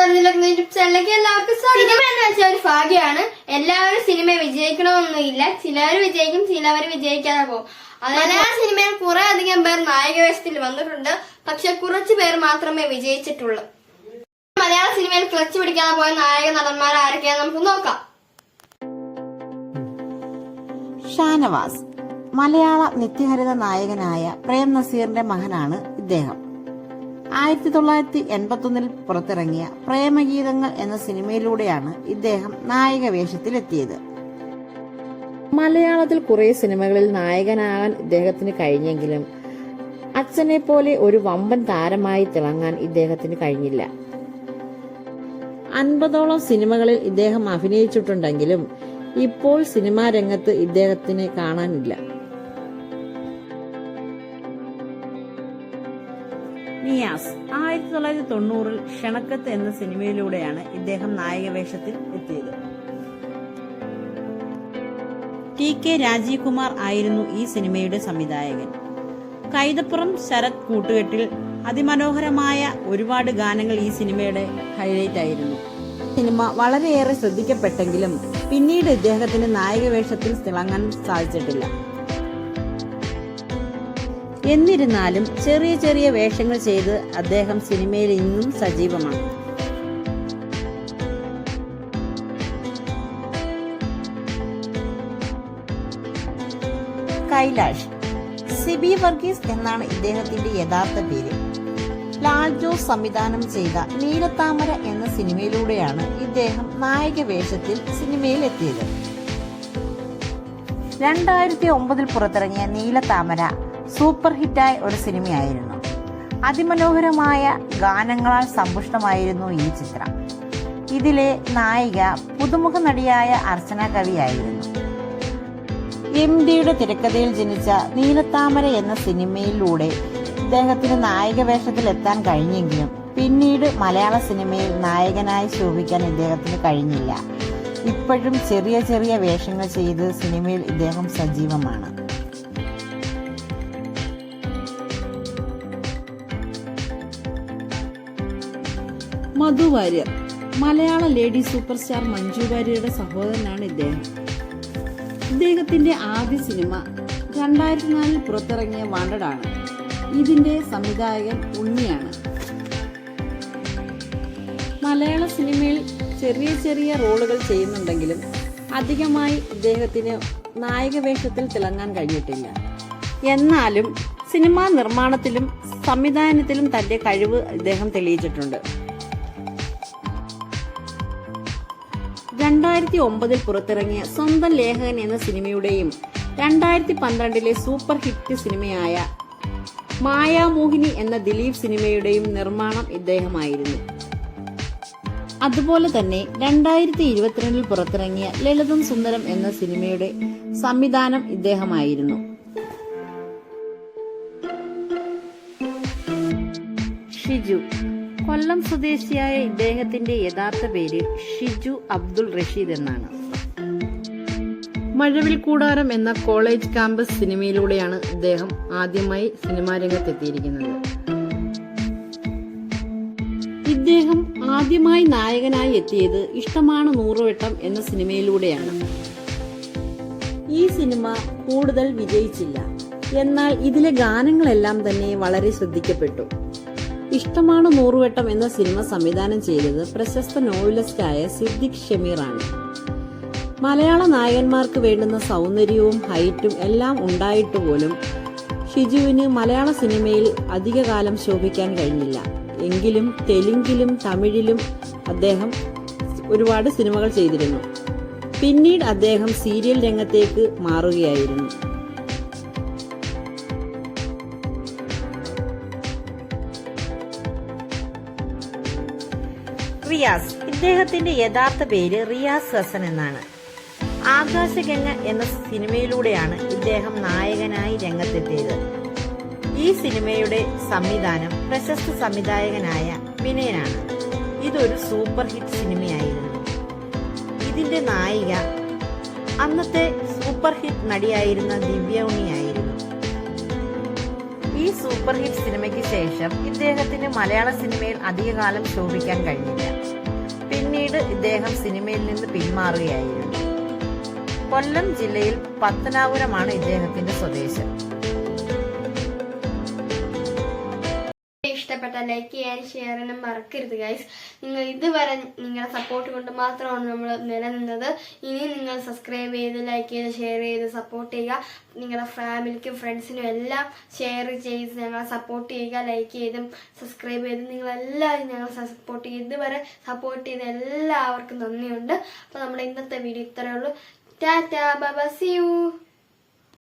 YouTube ചാനലിലേക്ക് എല്ലാവർക്കും cinema എന്ന് വെച്ചാൽ ഒരു ഭാഗ്യമാണ്. എല്ലാവരും സിനിമ വിജയിക്കണമെന്നൊന്നുമില്ല ചിലവർ വിജയിക്കും ചിലവർ വിജയിക്കാതെ പോകും. മലയാള സിനിമയിൽ കുറെ അധികം പേർ നായക വേഷത്തിൽ വന്നിട്ടുണ്ട്. പക്ഷെ കുറച്ച് പേർ മാത്രമേ വിജയിച്ചിട്ടുള്ളൂ. മലയാള സിനിമയിൽ ക്ലച്ച് പിടിക്കാതെ പോയ നായക നടന്മാർ ആരൊക്കെയാന്ന് നമുക്ക് നോക്കാം. ഷാനവാസ് മലയാള നിത്യഹരിത നായകനായ പ്രേം നസീറിന്റെ മകനാണ് ഇദ്ദേഹം. ആയിരത്തി തൊള്ളായിരത്തി എൺപത്തൊന്നിൽ പുറത്തിറങ്ങിയ പ്രേമഗീതങ്ങൾ എന്ന സിനിമയിലൂടെയാണ് ഇദ്ദേഹം നായക വേഷത്തിലെത്തിയത് മലയാളത്തിൽ കുറെ സിനിമകളിൽ നായകനാകാൻ ഇദ്ദേഹത്തിന് കഴിഞ്ഞെങ്കിലും അച്ഛനെ പോലെ ഒരു വമ്പൻ താരമായി തിളങ്ങാൻ ഇദ്ദേഹത്തിന് കഴിഞ്ഞില്ല. അൻപതോളം സിനിമകളിൽ ഇദ്ദേഹം അഭിനയിച്ചിട്ടുണ്ടെങ്കിലും ഇപ്പോൾ സിനിമാ രംഗത്ത് ഇദ്ദേഹത്തിനെ കാണാനില്ല. നിയാസ് ആയിരത്തി തൊള്ളായിരത്തി തൊണ്ണൂറിൽ ക്ഷണക്കത്ത് എന്ന സിനിമയിലൂടെയാണ് ഇദ്ദേഹം നായക വേഷത്തിൽ എത്തിയത്. ടി കെ രാജീവ് കുമാർ ആയിരുന്നു ഈ സിനിമയുടെ സംവിധായകൻ. കൈതപ്പുറം ശരത് കൂട്ടുകെട്ടിൽ അതിമനോഹരമായ ഒരുപാട് ഗാനങ്ങൾ ഈ സിനിമയുടെ ഹൈലൈറ്റ് ആയിരുന്നു. സിനിമ വളരെയേറെ ശ്രദ്ധിക്കപ്പെട്ടെങ്കിലും പിന്നീട് ഇദ്ദേഹത്തിന് നായക വേഷത്തിൽ തിളങ്ങാൻ സാധിച്ചിട്ടില്ല. എന്നിരുന്നാലും ചെറിയ ചെറിയ വേഷങ്ങൾ ചെയ്ത് അദ്ദേഹം സിനിമയിൽ ഇന്നും സജീവമാണ്. കൈലാഷ് സിബി വർഗീസ് എന്നാണ് ഇദ്ദേഹത്തിന്റെ യഥാർത്ഥ പേര്. ലാൽ ജോസ് സംവിധാനം ചെയ്ത നീലത്താമര എന്ന സിനിമയിലൂടെയാണ് ഇദ്ദേഹം നായക വേഷത്തിൽ സിനിമയിൽ എത്തിയത് രണ്ടായിരത്തി ഒമ്പതിൽ പുറത്തിറങ്ങിയ നീലത്താമര സൂപ്പർ ഹിറ്റായ ഒരു സിനിമയായിരുന്നു. അതിമനോഹരമായ ഗാനങ്ങളാൽ സമ്പുഷ്ടമായിരുന്നു ഈ ചിത്രം. ഇതിലെ നായിക പുതുമുഖ നടിയായ അർച്ചന കവിയായിരുന്നു. എം ഡിയുടെ തിരക്കഥയിൽ ജനിച്ച നീലത്താമര എന്ന സിനിമയിലൂടെ ഇദ്ദേഹത്തിന് നായക വേഷത്തിൽ എത്താൻ കഴിഞ്ഞെങ്കിലും പിന്നീട് മലയാള സിനിമയിൽ നായകനായി ശോഭിക്കാൻ ഇദ്ദേഹത്തിന് കഴിഞ്ഞില്ല. ഇപ്പോഴും ചെറിയ ചെറിയ വേഷങ്ങൾ ചെയ്ത് സിനിമയിൽ ഇദ്ദേഹം സജീവമാണ്. മധു വാര്യർ. മലയാള ലേഡി സൂപ്പർ സ്റ്റാർ മഞ്ജു വാര്യരുടെ സഹോദരനാണ് ഇദ്ദേഹം. ഇദ്ദേഹത്തിന്റെ ആദ്യ സിനിമ രണ്ടായിരത്തി നാലിൽ പുറത്തിറങ്ങിയ വാണ്ടഡാണ്. ഇതിന്റെ സംവിധായകൻ ഉണ്ണിയാണ്. മലയാള സിനിമയിൽ ചെറിയ ചെറിയ റോളുകൾ ചെയ്യുന്നുണ്ടെങ്കിലും അധികമായി ഇദ്ദേഹത്തിന് നായക വേഷത്തിൽ തിളങ്ങാൻ കഴിഞ്ഞിട്ടില്ല. എന്നാലും സിനിമാ നിർമ്മാണത്തിലും സംവിധാനത്തിലും തന്റെ കഴിവ് ഇദ്ദേഹം തെളിയിച്ചിട്ടുണ്ട്. രണ്ടായിരത്തി ഒമ്പതിൽ പുറത്തിറങ്ങിയ സ്വന്തം ലേഖകൻ എന്ന സിനിമയുടെയും രണ്ടായിരത്തി പന്ത്രണ്ടിലെ സൂപ്പർ ഹിറ്റ് സിനിമയായ മായാമോഹിനി എന്ന ദിലീപ് സിനിമയുടെയും നിർമ്മാണം ഇദ്ദേഹമായിരുന്നു. അതുപോലെ തന്നെ രണ്ടായിരത്തി ഇരുപത്തിരണ്ടിൽ പുറത്തിറങ്ങിയ ലളിതം സുന്ദരം എന്ന സിനിമയുടെ സംവിധാനം ഇദ്ദേഹമായിരുന്നു. ഷിജു കൊല്ലം സ്വദേശിയായ ഇദ്ദേഹത്തിന്റെ യഥാർത്ഥ പേര് ഷിജു അബ്ദുൾ റഷീദ് എന്നാണ്. മഴവിൽ കൂടാരം എന്ന കോളേജ് ക്യാമ്പസ് സിനിമയിലൂടെയാണ് ഇദ്ദേഹം ആദ്യമായി സിനിമാ രംഗത്തെത്തിയിരിക്കുന്നത്. ഇദ്ദേഹം ആദ്യമായി നായകനായി എത്തിയത് ഇഷ്ടമാണ് നൂറുവട്ടം എന്ന സിനിമയിലൂടെയാണ്. ഈ സിനിമ കൂടുതൽ വിജയിച്ചില്ല. എന്നാൽ ഇതിലെ ഗാനങ്ങളെല്ലാം തന്നെ വളരെ ശ്രദ്ധിക്കപ്പെട്ടു. ഇഷ്ടമാണ് നൂറുവട്ടം എന്ന സിനിമ സംവിധാനം ചെയ്തത് പ്രശസ്ത നോവലിസ്റ്റായ സിദ്ദിഖ് ഷമീറാണ്. മലയാള നായകന്മാർക്ക് വേണ്ടുന്ന സൗന്ദര്യവും ഹൈറ്റും എല്ലാം ഉണ്ടായിട്ട് പോലും ഷിജുവിന് മലയാള സിനിമയിൽ അധികകാലം ശോഭിക്കാൻ കഴിഞ്ഞില്ല. എങ്കിലും തെലുങ്കിലും തമിഴിലും അദ്ദേഹം ഒരുപാട് സിനിമകൾ ചെയ്തിരുന്നു. പിന്നീട് അദ്ദേഹം സീരിയൽ രംഗത്തേക്ക് മാറുകയായിരുന്നു. റിയാസ് ഇദ്ദേഹത്തിന്റെ യഥാർത്ഥ പേര് റിയാസ് ഹസൻ എന്നാണ്. ആകാശഗംഗ എന്ന സിനിമയിലൂടെയാണ് ഇദ്ദേഹം നായകനായി രംഗത്തെത്തിയത്. ഈ സിനിമയുടെ സംവിധാനം പ്രശസ്ത സംവിധായകനായ വിനയനാണ്. ഇതൊരു സൂപ്പർ ഹിറ്റ് സിനിമയായിരുന്നു. ഇതിന്റെ നായിക അന്നത്തെ സൂപ്പർ ഹിറ്റ് നടിയായിരുന്ന ദിവ്യ ഈ സൂപ്പർ ഹിറ്റ് സിനിമയ്ക്ക് ശേഷം ഇദ്ദേഹത്തിന് മലയാള സിനിമയിൽ അധികകാലം ശോഭിക്കാൻ കഴിഞ്ഞില്ല. പിന്നീട് ഇദ്ദേഹം സിനിമയിൽ നിന്ന് പിന്മാറുകയായിരുന്നു. കൊല്ലം ജില്ലയിൽ പത്തനാപുരമാണ് ഇദ്ദേഹത്തിന്റെ സ്വദേശം. ഇഷ്ടപ്പെട്ട ലൈക്ക് ചെയ്യാനും ഷെയർ ചെയ്യാനും മറക്കരുത് ഗൈസ് നിങ്ങൾ ഇതുവരെ നിങ്ങളുടെ സപ്പോർട്ട് കൊണ്ട് മാത്രമാണ് നമ്മൾ നിലനിന്നത്. ഇനി നിങ്ങൾ സബ്സ്ക്രൈബ് ചെയ്ത് ലൈക്ക് ചെയ്ത് ഷെയർ ചെയ്ത് സപ്പോർട്ട് ചെയ്യുക. നിങ്ങളുടെ ഫാമിലിക്കും ഫ്രണ്ട്സിനും എല്ലാം ഷെയർ ചെയ്ത് ഞങ്ങളെ സപ്പോർട്ട് ചെയ്യുക. ലൈക്ക് ചെയ്തും സബ്സ്ക്രൈബ് ചെയ്തും നിങ്ങളെല്ലാവരും ഞങ്ങൾ സപ്പോർട്ട് ചെയ്ത് ഇതുവരെ സപ്പോർട്ട് ചെയ്ത എല്ലാവർക്കും നന്ദിയുണ്ട്. അപ്പോൾ നമ്മുടെ ഇന്നത്തെ വീഡിയോ ഇത്രയേ ഉള്ളൂ. Tata bye C U